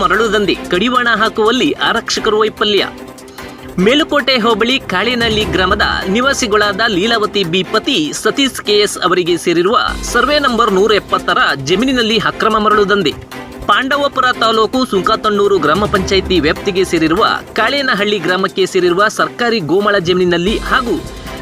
ಮರಳು ದಂಧೆ ಕಡಿವಾಣ ಹಾಕುವಲ್ಲಿ ಆರಕ್ಷಕರು ವೈಫಲ್ಯ. ಮೇಲುಕೋಟೆ ಹೋಬಳಿ ಕಾಳಿನಹಳ್ಳಿ ಗ್ರಾಮದ ನಿವಾಸಿಗಳಾದ ಲೀಲಾವತಿ ಬಿ ಪತಿ ಸತೀಶ್ ಕೆಎಸ್ ಅವರಿಗೆ ಸೇರಿರುವ ಸರ್ವೆ ನಂಬರ್ ನೂರ ಎಪ್ಪತ್ತರ ಜಮೀನಿನಲ್ಲಿ ಅಕ್ರಮ ಮರಳು ದಂಧೆ ಪಾಂಡವಪುರ ತಾಲೂಕು ಸುಂಕಾತಣ್ಣೂರು ಗ್ರಾಮ ಪಂಚಾಯಿತಿ ವ್ಯಾಪ್ತಿಗೆ ಸೇರಿರುವ ಕಾಳೇನಹಳ್ಳಿ ಗ್ರಾಮಕ್ಕೆ ಸೇರಿರುವ ಸರ್ಕಾರಿ ಗೋಮಳ ಜಮೀನಿನಲ್ಲಿ ಹಾಗೂ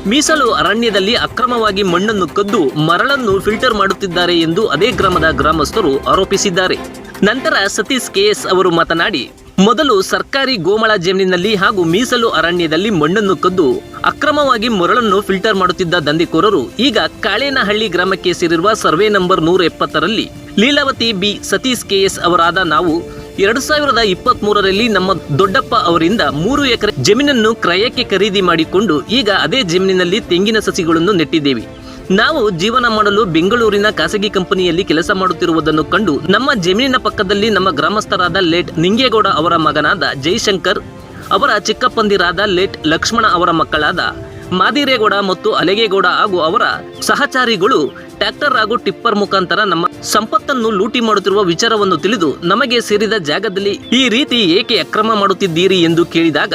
ಮೀಸಲು ಅರಣ್ಯದಲ್ಲಿ ಅಕ್ರಮವಾಗಿ ಮಣ್ಣನ್ನು ಕದ್ದು ಮರಳನ್ನು ಫಿಲ್ಟರ್ ಮಾಡುತ್ತಿದ್ದಾರೆ ಎಂದು ಅದೇ ಗ್ರಾಮದ ಗ್ರಾಮಸ್ಥರು ಆರೋಪಿಸಿದ್ದಾರೆ. ನಂತರ ಸತೀಶ್ ಕೆಎಸ್ ಅವರು ಮಾತನಾಡಿ, ಮೊದಲು ಸರ್ಕಾರಿ ಗೋಮಳ ಜಮೀನಿನಲ್ಲಿ ಹಾಗೂ ಮೀಸಲು ಅರಣ್ಯದಲ್ಲಿ ಮಣ್ಣನ್ನು ಕದ್ದು ಅಕ್ರಮವಾಗಿ ಮರಳನ್ನು ಫಿಲ್ಟರ್ ಮಾಡುತ್ತಿದ್ದ ದಂಧೆಕೋರರು ಈಗ ಕಾಳೇನಹಳ್ಳಿ ಗ್ರಾಮಕ್ಕೆ ಸೇರಿರುವ ಸರ್ವೆ ನಂಬರ್ ನೂರ ಎಪ್ಪತ್ತರಲ್ಲಿ ಲೀಲಾವತಿ ಬಿ ಸತೀಶ್ ಕೆಎಸ್ ಅವರಾದ ನಾವು ಎರಡು ಸಾವಿರದ ಇಪ್ಪತ್ತ್ ಮೂರರಲ್ಲಿ ನಮ್ಮ ದೊಡ್ಡಪ್ಪ ಅವರಿಂದ ಮೂರು ಎಕರೆ ಜಮೀನನ್ನು ಕ್ರಯಕ್ಕೆ ಖರೀದಿ ಮಾಡಿಕೊಂಡು ಈಗ ಅದೇ ಜಮೀನಿನಲ್ಲಿ ತೆಂಗಿನ ಸಸಿಗಳನ್ನು ನೆಟ್ಟಿದ್ದೇವೆ. ನಾವು ಜೀವನ ಮಾಡಲು ಬೆಂಗಳೂರಿನ ಖಾಸಗಿ ಕಂಪನಿಯಲ್ಲಿ ಕೆಲಸ ಮಾಡುತ್ತಿರುವುದನ್ನು ಕಂಡು ನಮ್ಮ ಜಮೀನಿನ ಪಕ್ಕದಲ್ಲಿ ನಮ್ಮ ಗ್ರಾಮಸ್ಥರಾದ ಲೇಟ್ ನಿಂಗೇಗೌಡ ಅವರ ಮಗನಾದ ಜೈಶಂಕರ್, ಅವರ ಚಿಕ್ಕಪ್ಪಂದಿರಾದ ಲೇಟ್ ಲಕ್ಷ್ಮಣ ಅವರ ಮಕ್ಕಳಾದ ಮಾದಿರೇಗೌಡ ಮತ್ತು ಅಲೆಗೇಗೌಡ ಹಾಗೂ ಅವರ ಸಹಚಾರಿಗಳು ಟ್ರ್ಯಾಕ್ಟರ್ ಹಾಗೂ ಟಿಪ್ಪರ್ ಮುಖಾಂತರ ನಮ್ಮ ಸಂಪತ್ತನ್ನು ಲೂಟಿ ಮಾಡುತ್ತಿರುವ ವಿಚಾರವನ್ನು ತಿಳಿದು ನಮಗೆ ಸೇರಿದ ಜಾಗದಲ್ಲಿ ಈ ರೀತಿ ಏಕೆ ಅಕ್ರಮ ಮಾಡುತ್ತಿದ್ದೀರಿ ಎಂದು ಕೇಳಿದಾಗ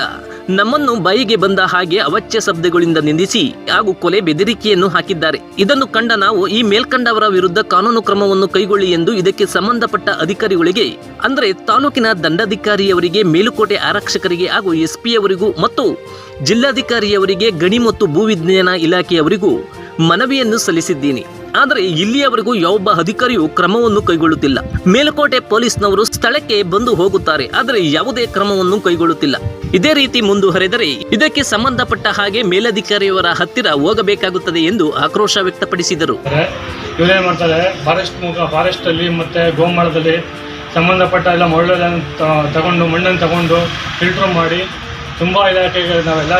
ನಮ್ಮನ್ನು ಬಾಯಿಗೆ ಬಂದ ಹಾಗೆ ಅವಚ್ಯ ಶಬ್ದಗಳಿಂದ ನಿಂದಿಸಿ ಹಾಗೂ ಕೊಲೆ ಬೆದರಿಕೆಯನ್ನು ಹಾಕಿದ್ದಾರೆ. ಇದನ್ನು ಕಂಡ ನಾವು ಈ ಮೇಲ್ಕಂಡವರ ವಿರುದ್ಧ ಕಾನೂನು ಕ್ರಮವನ್ನು ಕೈಗೊಳ್ಳಿ ಎಂದು ಇದಕ್ಕೆ ಸಂಬಂಧಪಟ್ಟ ಅಧಿಕಾರಿಗಳಿಗೆ, ಅಂದರೆ ತಾಲೂಕಿನ ದಂಡಾಧಿಕಾರಿಯವರಿಗೆ, ಮೇಲುಕೋಟೆ ಆರಕ್ಷಕರಿಗೆ ಹಾಗೂ ಎಸ್ಪಿಯವರಿಗೂ ಮತ್ತು ಜಿಲ್ಲಾಧಿಕಾರಿಯವರಿಗೆ ಗಣಿ ಮತ್ತು ಭೂವಿಜ್ಞಾನ ಇಲಾಖೆಯವರಿಗೂ ಮನವಿಯನ್ನು ಸಲ್ಲಿಸಿದ್ದೀನಿ. ಆದರೆ ಇಲ್ಲಿಯವರೆಗೂ ಯಾವೊಬ್ಬ ಅಧಿಕಾರಿಯು ಕ್ರಮವನ್ನು ಕೈಗೊಳ್ಳುತ್ತಿಲ್ಲ. ಮೇಲುಕೋಟೆ ಪೊಲೀಸ್ನವರು ಸ್ಥಳಕ್ಕೆ ಬಂದು ಹೋಗುತ್ತಾರೆ, ಆದರೆ ಯಾವುದೇ ಕ್ರಮವನ್ನು ಕೈಗೊಳ್ಳುತ್ತಿಲ್ಲ. ಇದೇ ರೀತಿ ಮುಂದುವರೆದರೆ ಇದಕ್ಕೆ ಸಂಬಂಧಪಟ್ಟ ಹಾಗೆ ಮೇಲಧಿಕಾರಿಯವರ ಹತ್ತಿರ ಹೋಗಬೇಕಾಗುತ್ತದೆ ಎಂದು ಆಕ್ರೋಶ ವ್ಯಕ್ತಪಡಿಸಿದರು. ಇವರೇನು ಮಾಡ್ತಾರೆ ಫಾರೆಸ್ಟ್ ಮುಖ ಫಾರೆಸ್ಟಲ್ಲಿ ಮತ್ತು ಗೋಮಾಳದಲ್ಲಿ ಸಂಬಂಧಪಟ್ಟ ಎಲ್ಲ ಮರಳನ್ನು ತ- ತಗೊಂಡು, ಮಣ್ಣನ್ನು ತಗೊಂಡು ಫಿಲ್ಟ್ರ್ ಮಾಡಿ ತುಂಬ ಇಲಾಖೆಗೆ ನಾವೆಲ್ಲ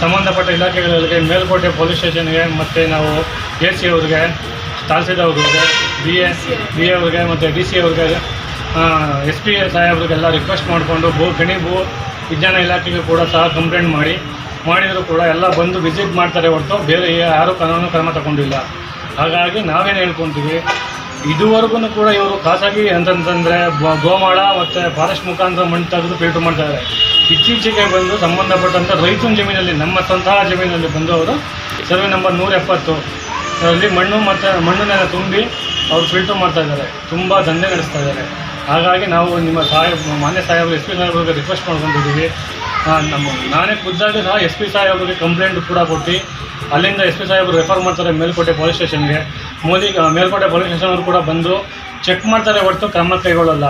ಸಂಬಂಧಪಟ್ಟ ಇಲಾಖೆಗಳಿಗೆ, ಮೇಲ್ಕೋಟೆ ಪೊಲೀಸ್ ಸ್ಟೇಷನ್ಗೆ ಮತ್ತು ನಾವು ಎ ಸಿ ಅವ್ರಿಗೆ ತಹಸೀಲ್ದಾರ್ ಅವ್ರಿಗೆ ಬಿ ಎ ಬಿ ಎ ಅವ್ರಿಗೆ, ಮತ್ತು ಡಿ ಸಿ ಅವ್ರಿಗೆ ಎಸ್ ಪಿ ಸಾಹೇಬ್ರಿಗೆಲ್ಲ ರಿಕ್ವೆಸ್ಟ್ ಮಾಡಿಕೊಂಡು ಭೂ ಗಣಿ ಭೂ ವಿಜ್ಞಾನ ಇಲಾಖೆಗೆ ಕೂಡ ಸಹ ಕಂಪ್ಲೇಂಟ್ ಮಾಡಿ. ಮಾಡಿದರೂ ಕೂಡ ಎಲ್ಲ ಬಂದು ವಿಸಿಟ್ ಮಾಡ್ತಾರೆ ಹೊರತು ಬೇರೆ ಯಾರೂ ಕಾನೂನು ಕ್ರಮ ತಗೊಂಡಿಲ್ಲ. ಹಾಗಾಗಿ ನಾವೇನು ಹೇಳ್ಕೊತೀವಿ, ಇದುವರೆಗೂ ಕೂಡ ಇವರು ಖಾಸಗಿ ಅಂತಂತಂದರೆ ಗೋಮಾಳ ಮತ್ತು ಫಾರೆಸ್ಟ್ ಮುಖಾಂತರ ಮಣ್ಣು ತೆಗೆದು ಫಿಲ್ಟರ್ ಮಾಡ್ತಾರೆ. ಇತ್ತೀಚೆಗೆ ಬಂದು ಸಂಬಂಧಪಟ್ಟಂಥ ರೈತನ ಜಮೀನಲ್ಲಿ, ನಮ್ಮ ಸ್ವಂತಹ ಜಮೀನಲ್ಲಿ ಬಂದು ಅವರು ಸರ್ವೆ ನಂಬರ್ ನೂರ ಎಪ್ಪತ್ತು ಅದರಲ್ಲಿ ಮಣ್ಣು ಮತ್ತು ಮಣ್ಣನ್ನೆಲ್ಲ ತುಂಬಿ ಅವರು ಫಿಲ್ಟರ್ ಮಾಡ್ತಾ ಇದ್ದಾರೆ. ತುಂಬ ದಂಧೆ ನಡೆಸ್ತಾ ಇದ್ದಾರೆ. ಹಾಗಾಗಿ ನಾವು ನಿಮ್ಮ ಸಾಹೇಬ್ ಮಾನ್ಯ ಸಾಹೇಬರು, ಎಸ್ ಪಿ ಸಾಹೇಬ್ರಿಗೆ ರಿಕ್ವೆಸ್ಟ್ ಮಾಡ್ಕೊಂಡಿದ್ದೀವಿ. ನಮ್ಮ, ನಾನೇ ಖುದ್ದಾಗಿ ಸಹ ಎಸ್ ಪಿ ಸಾಹೇಬ್ರಿಗೆ ಕಂಪ್ಲೇಂಟ್ ಕೂಡ ಕೊಟ್ಟು, ಅಲ್ಲಿಂದ ಎಸ್ ಪಿ ಸಾಹೇಬರು ರೆಫರ್ ಮಾಡ್ತಾರೆ ಮೇಲ್ಕೋಟೆ ಪೊಲೀಸ್ ಸ್ಟೇಷನ್ಗೆ ಮೋದಿ ಮೇಲ್ಕೋಟೆ ಪೊಲೀಸ್ ಸ್ಟೇಷನ್ ಅವರು ಕೂಡ ಬಂದು ಚೆಕ್ ಮಾಡ್ತಾರೆ ಹೊರತು ಕ್ರಮ ಕೈಗೊಳ್ಳಲ್ಲ.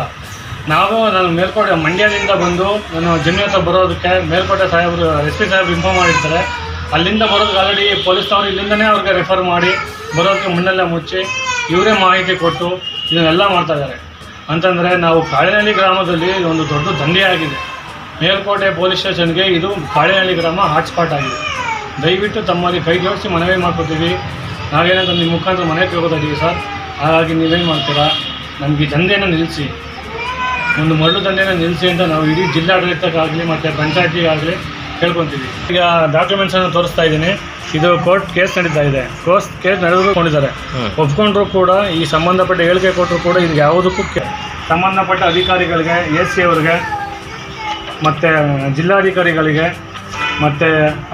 ನಾವು ನಾನು ಮೇಲ್ಕೋಟೆ, ಮಂಡ್ಯದಿಂದ ಬಂದು ನಾನು ಜಮೀನು ಹತ್ರ ಬರೋದಕ್ಕೆ ಮೇಲ್ಕೋಟೆ ಸಾಹೇಬರು, ಎಸ್ ಪಿ ಸಾಹೇಬ್ರು ಇನ್ಫಾರ್ಮ್ ಮಾಡಿರ್ತಾರೆ. ಅಲ್ಲಿಂದ ಬರೋದಕ್ಕೆ ಆಲ್ರೆಡಿ ಪೊಲೀಸ್ನವರು ಇಲ್ಲಿಂದನೇ ಅವ್ರಿಗೆ ರೆಫರ್ ಮಾಡಿ, ಬರೋದಕ್ಕೆ ಮಣ್ಣೆಲ್ಲ ಮುಚ್ಚಿ, ಇವರೇ ಮಾಹಿತಿ ಕೊಟ್ಟು ಇದನ್ನೆಲ್ಲ ಮಾಡ್ತಾ ಇದ್ದಾರೆ. ಅಂತಂದರೆ ನಾವು ಕಾಳಿನಹಳ್ಳಿ ಗ್ರಾಮದಲ್ಲಿ ಒಂದು ದೊಡ್ಡ ದಂಧೆಯಾಗಿದೆ ಮೇಲ್ಕೋಟೆ ಪೊಲೀಸ್ ಸ್ಟೇಷನ್ಗೆ ಇದು ಕಾಳಿನಹಳ್ಳಿ ಗ್ರಾಮ ಹಾಟ್ಸ್ಪಾಟ್ ಆಗಿದೆ. ದಯವಿಟ್ಟು ತಮ್ಮಲ್ಲಿ ಕೈ ಜೋಡಿಸಿ ಮನವಿ ಮಾಡ್ಕೊತೀವಿ. ನಾವೇನಂತ ನಿಮ್ಮ ಮುಖಾಂತರ ಮನೆ ಕೇಳ್ಕೊತಾ ಸರ್. ಹಾಗಾಗಿ ನೀವೇನು ಮಾಡ್ತೀರಾ? ನಮಗೆ ದಂಧೆಯನ್ನು ನಿಲ್ಲಿಸಿ ಒಂದು ಮರಳು ದಂಧೆಯನ್ನು ನಿಲ್ಲಿಸಿ ಅಂತ ನಾವು ಇಡೀ ಜಿಲ್ಲಾಡಳಿತಕ್ಕಾಗಲಿ ಮತ್ತು ಪಂಚಾಯತಿಗಾಗಲಿ ಕೇಳ್ಕೊತೀವಿ. ಈಗ ಡಾಕ್ಯುಮೆಂಟ್ಸ್ ಅನ್ನು ತೋರಿಸ್ತಾ ಇದ್ದೀನಿ. ಇದು ಕೋರ್ಟ್ ಕೇಸ್ ನಡೀತಾ ಇದೆ. ಕೋರ್ಟ್ ಕೇಸ್ ನಡೆದುಕೊಂಡಿದ್ದಾರೆ ಒಪ್ಕೊಂಡ್ರು ಕೂಡ ಈ ಸಂಬಂಧಪಟ್ಟ ಹೇಳಿಕೆ ಕೊಟ್ಟರು ಕೂಡ ಇದು ಯಾವುದಕ್ಕೂ ಸಂಬಂಧಪಟ್ಟ ಅಧಿಕಾರಿಗಳಿಗೆ ಎ ಸಿ ಅವ್ರಿಗೆ ಮತ್ತು ಜಿಲ್ಲಾಧಿಕಾರಿಗಳಿಗೆ ಮತ್ತು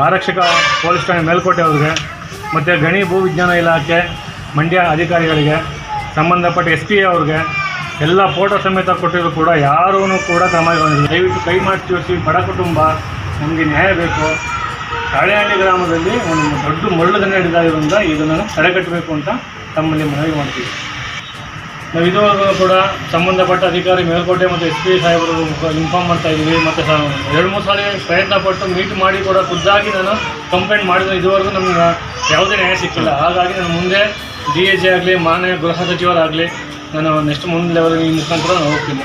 ಆರಕ್ಷಕ ಪೊಲೀಸ್ ಠಾಣೆ ಮೇಲ್ಕೋಟೆ ಅವ್ರಿಗೆ ಮತ್ತು ಗಣಿ ಭೂ ವಿಜ್ಞಾನ ಇಲಾಖೆ ಮಂಡ್ಯ ಅಧಿಕಾರಿಗಳಿಗೆ ಸಂಬಂಧಪಟ್ಟ ಎಸ್ ಪಿ ಅವ್ರಿಗೆ ಎಲ್ಲ ಫೋಟೋ ಸಮೇತ ಕೊಟ್ಟಿದ್ರು ಕೂಡ ಯಾರೂ ಕೂಡ ಕ್ರಮ ದಯವಿಟ್ಟು ಕೈ ಮಾಡಿ ತೋರಿಸಿ ಬಡ ಕುಟುಂಬ ನಮಗೆ ನ್ಯಾಯ ಬೇಕು. ತಾಳೆಹಳ್ಳಿ ಗ್ರಾಮದಲ್ಲಿ ಒಂದು ದೊಡ್ಡ ಮರಳು ದಂಧೆ ನಡೆದಾಗಿರೋದ್ರಿಂದ ಇದನ್ನು ತಡೆಗಟ್ಟಬೇಕು ಅಂತ ತಮ್ಮಲ್ಲಿ ಮನವಿ ಮಾಡ್ತೀವಿ. ನಾವು ಇದುವರೆಗೂ ಕೂಡ ಸಂಬಂಧಪಟ್ಟ ಅಧಿಕಾರಿ ಮೇಲ್ಕೋಟೆ ಮತ್ತು ಎಸ್ ಪಿ ಸಾಹೇಬರು ಇನ್ಫಾರ್ಮ್ ಮಾಡ್ತಾ ಇದ್ದೀವಿ. ಮತ್ತು ಎರಡು ಮೂರು ಸಾರಿ ಪ್ರಯತ್ನ ಪಟ್ಟು ಮೀಟ್ ಮಾಡಿ ಕೂಡ ಖುದ್ದಾಗಿ ನಾನು ಕಂಪ್ಲೇಂಟ್ ಮಾಡಿದ್ರೆ. ಇದುವರೆಗೂ ನಮ್ಗೆ ಯಾವುದೇ ನ್ಯಾಯ ಸಿಕ್ಕಿಲ್ಲ. ಹಾಗಾಗಿ ನಾನು ಮುಂದೆ ಡಿ ಎ ಜಿ ಆಗಲಿ, ಮಾನ್ಯ ಗೃಹ ಸಚಿವರಾಗಲಿ ನಾನು ನೆಕ್ಸ್ಟ್ ಮುಂದೆ ಲೆವೆಲ್ ಈ ಮುಖಾಂತರ ನಾನು ಹೋಗ್ತೀನಿ.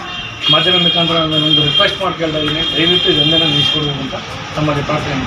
ಮಾಧ್ಯಮ ಮುಖಾಂತರ ಒಂದು ರಿಕ್ವೆಸ್ಟ್ ಮಾಡಿ ಕೇಳ್ತಾ ಇದ್ದೀನಿ ದಯವಿಟ್ಟು ಇದನ್ನೆಲ್ಲ ನಿಲ್ಲಿಸ್ಕೊಡ್ಬೇಕು ಅಂತ ನಮ್ಮ ಪ್ರಾರ್ಥನೆ.